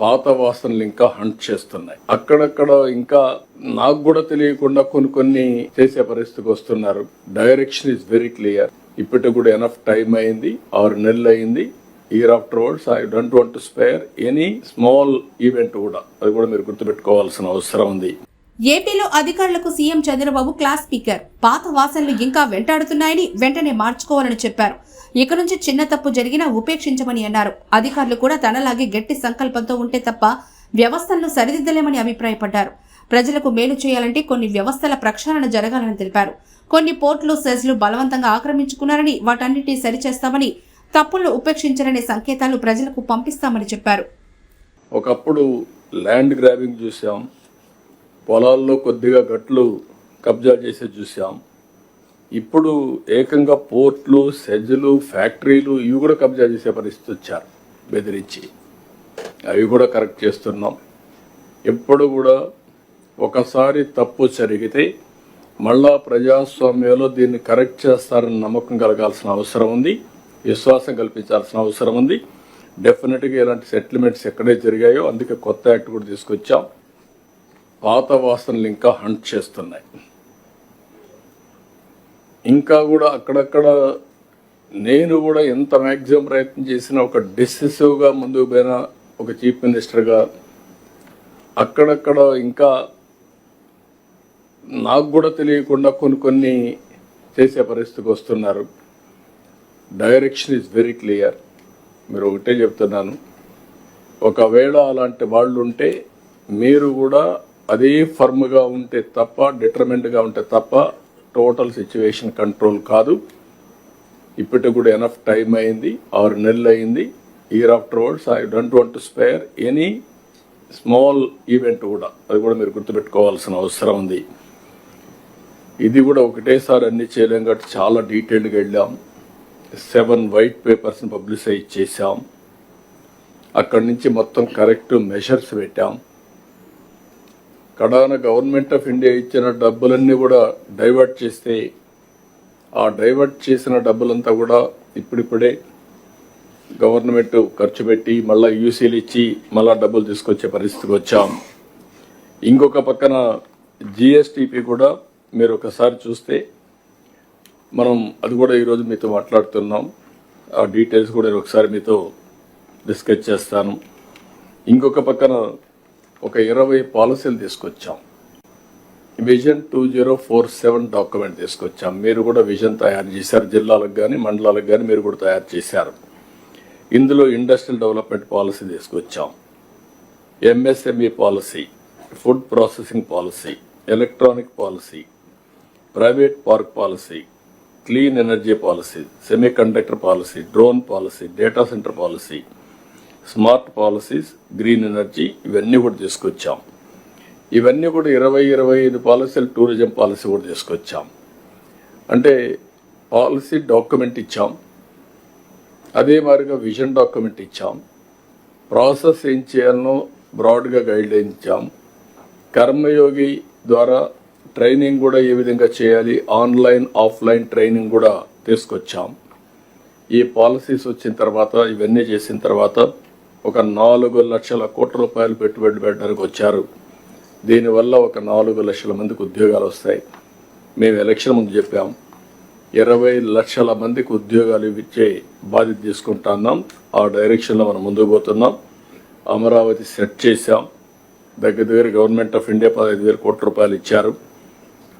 పాత వాసనలు ఇంకా హంట్ చేస్తున్నాయి. అక్కడక్కడ ఇంకా నాకు కూడా తెలియకుండా కొన్ని కొన్ని చేసే పరిస్థితికి వస్తున్నారు. డైరెక్షన్ ఇస్ వెరీ క్లియర్ ఇప్పటికి కూడా ఎనఫ్ టైం అయింది. ఆరు నెలలు అయింది. Year afterwards I don't want to spare any small event కూడా. అది కూడా మీరు గుర్తుపెట్టుకోవాల్సిన అవసరం ఉంది. ఏపీలో అధికారులకు సీఎం చంద్రబాబు క్లాస్ స్పీకర్. పాత వాసనలు ఇంకా వెంటాడుతున్నాయని వెంటనే మార్చుకోవాలని చెప్పారు. ఇక నుంచి చిన్న తప్పు జరిగినా ఉపేక్షించమని అన్నారు. అధికారులు కూడా తనలాగే గట్టి సంకల్పంతో ఉంటే తప్ప వ్యవస్థలను సరిదిద్దలేమని అభిప్రాయపడ్డారు. ప్రజలకు మేలు చేయాలంటే కొన్ని వ్యవస్థల ప్రక్షాళన జరగాలని తెలిపారు. కొన్ని పోర్టులు సెజ్లు బలవంతంగా ఆక్రమించుకున్నారని వాటన్నిటినీ సరిచేస్తామని తప్పులను ఉపేక్షించాలనే సంకేతాలు ప్రజలకు పంపిస్తామని చెప్పారు. ఒకప్పుడు ల్యాండ్ గ్రాబింగ్ చూసాం. పొలాల్లో కొద్దిగా గట్లు కబ్జా చేసి చూసాం ఇప్పుడు ఏకంగా పోర్ట్లు సెజ్లు ఫ్యాక్టరీలు ఇవి కూడా కబ్జా చేసే పరిస్థితి వచ్చారు బెదిరించి. అవి కూడా కరెక్ట్ చేస్తున్నాం. ఎప్పుడు కూడా ఒకసారి తప్పు జరిగితే మళ్ళా ప్రజాస్వామ్యంలో దీన్ని కరెక్ట్ చేస్తారని నమ్మకం కలగాల్సిన అవసరం ఉంది విశ్వాసం కల్పించాల్సిన అవసరం ఉంది. డెఫినెట్గా ఇలాంటి సెటిల్మెంట్స్ ఎక్కడే జరిగాయో అందుకే కొత్త యాక్ట్ కూడా తీసుకొచ్చాం. పాత వాసనలు ఇంకా హంట్ చేస్తున్నాయి. ఇంకా కూడా అక్కడక్కడ నేను కూడా ఎంత మ్యాక్సిమం ప్రయత్నం చేసినా ఒక డిసిసివ్గా ముందుకు పోయిన ఒక చీఫ్ మినిస్టర్గా అక్కడక్కడ ఇంకా నాకు కూడా తెలియకుండా కొన్ని కొన్ని చేసే పరిస్థితికి వస్తున్నారు. Direction is very clear. మీరు ఒకటే చెప్తున్నాను. ఒకవేళ అలాంటి వాళ్ళు ఉంటే మీరు కూడా అదే ఫర్మ్గా ఉంటే తప్ప డిటర్మెంట్గా ఉంటే తప్ప టోటల్ సిచ్యువేషన్ కంట్రోల్ కాదు. ఇప్పటికి కూడా ఎనఫ్ టైం అయింది ఆరు నెలలు అయింది. Year afterwards I don't want to spare any small event కూడా. అది కూడా మీరు గుర్తుపెట్టుకోవాల్సిన అవసరం ఉంది. ఇది కూడా ఒకటేసారి అన్ని చేయలేం కాబట్టి చాలా డీటెయిల్డ్గా వెళ్ళాం. సెవెన్ వైట్ పేపర్స్ని పబ్లిసైజ్ చేశాం. అక్కడి నుంచి మొత్తం కరెక్ట్ మెషర్స్ పెట్టాం. కడాన గవర్నమెంట్ ఆఫ్ ఇండియా ఇచ్చిన డబ్బులన్నీ కూడా డైవర్ట్ చేస్తే ఆ డైవర్ట్ చేసిన డబ్బులంతా కూడా ఇప్పుడిప్పుడే గవర్నమెంట్ ఖర్చు పెట్టి మళ్ళీ యూసీలు ఇచ్చి మళ్ళీ డబ్బులు తీసుకొచ్చే పరిస్థితికి వచ్చాం. ఇంకొక పక్కన జిఎస్టిపి కూడా మీరు ఒకసారి చూస్తే మనం అది కూడా ఈరోజు మీతో మాట్లాడుతున్నాం. ఆ డీటెయిల్స్ కూడా నేను ఒకసారి మీతో డిస్కస్ చేస్తాను. ఇంకొక పక్కన ఒక ఇరవై పాలసీలు తీసుకొచ్చాం. Vision two zero four seven document తీసుకొచ్చాం. మీరు కూడా విజన్ తయారు చేశారు. జిల్లాలకు కానీ మండలాలకు కానీ మీరు కూడా తయారు చేశారు. ఇందులో ఇండస్ట్రియల్ డెవలప్మెంట్ పాలసీ తీసుకొచ్చాం. MSME policy food processing policy electronic policy private park policy clean energy policy semiconductor policy drone policy data centre policy smart policies green energy ఇవన్నీ కూడా తీసుకొచ్చాం. ఇవన్నీ కూడా ఇరవై ఇరవై ఐదు పాలసీలు టూరిజం పాలసీ కూడా తీసుకొచ్చాం. అంటే పాలసీ డాక్యుమెంట్ ఇచ్చాం. అదే మాదిరిగా విజన్ డాక్యుమెంట్ ఇచ్చాం. ప్రాసెస్ ఏం చేయాలనో బ్రాడ్గా గైడ్లైన్ ఇచ్చాం. కర్మయోగి ద్వారా ట్రైనింగ్ కూడా ఏ విధంగా చేయాలి ఆన్లైన్ ఆఫ్లైన్ ట్రైనింగ్ కూడా తీసుకొచ్చాం. ఈ పాలసీస్ వచ్చిన తర్వాత ఇవన్నీ చేసిన తర్వాత ఒక నాలుగు లక్షల కోట్ల రూపాయలు పెట్టుబడి పెట్టడానికి వచ్చారు. దీనివల్ల ఒక నాలుగు లక్షల మందికి ఉద్యోగాలు వస్తాయి. మేము ఎలక్షన్ ముందు చెప్పాం. ఇరవై లక్షల మందికి ఉద్యోగాలు ఇచ్చే బాధ్యత తీసుకుంటున్నాం. ఆ డైరెక్షన్లో మనం ముందుకు పోతున్నాం. అమరావతి సెట్ చేశాం. దగ్గర దగ్గర గవర్నమెంట్ ఆఫ్ ఇండియా పదహైదు వేల కోట్ల రూపాయలు ఇచ్చారు.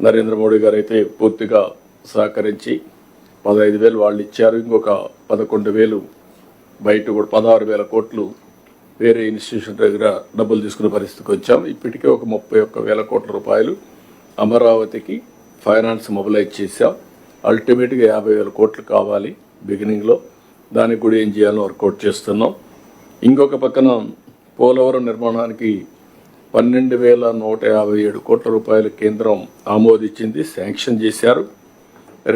నరేంద్ర మోడీ గారు అయితే పూర్తిగా సహకరించి పదహైదు వేలు వాళ్ళు ఇచ్చారు. ఇంకొక పదకొండు వేలు బయట కూడా పదహారు వేల కోట్లు వేరే ఇన్స్టిట్యూషన్ దగ్గర డబ్బులు తీసుకునే పరిస్థితికి వచ్చాం. ఇప్పటికే ఒక ముప్పై ఒక్క వేల కోట్ల రూపాయలు అమరావతికి ఫైనాన్స్ మొబిలైజ్ చేశాం. అల్టిమేట్గా యాభై వేల కోట్లు కావాలి బిగినింగ్లో దానికి కూడా ఏం చేయాలో వర్కౌట్ చేస్తున్నాం. ఇంకొక పక్కన పోలవరం నిర్మాణానికి పన్నెండు వేల నూట యాభై ఏడు కోట్ల రూపాయలు కేంద్రం ఆమోదించింది శాంక్షన్ చేశారు.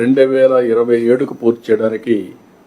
రెండు వేల ఇరవై ఏడుకు పూర్తి చేయడానికి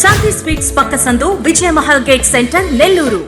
శాంతి స్వీట్స్ పక్క సందు విజయ మహల్ గేట్ సెంటర్ నెల్లూరు.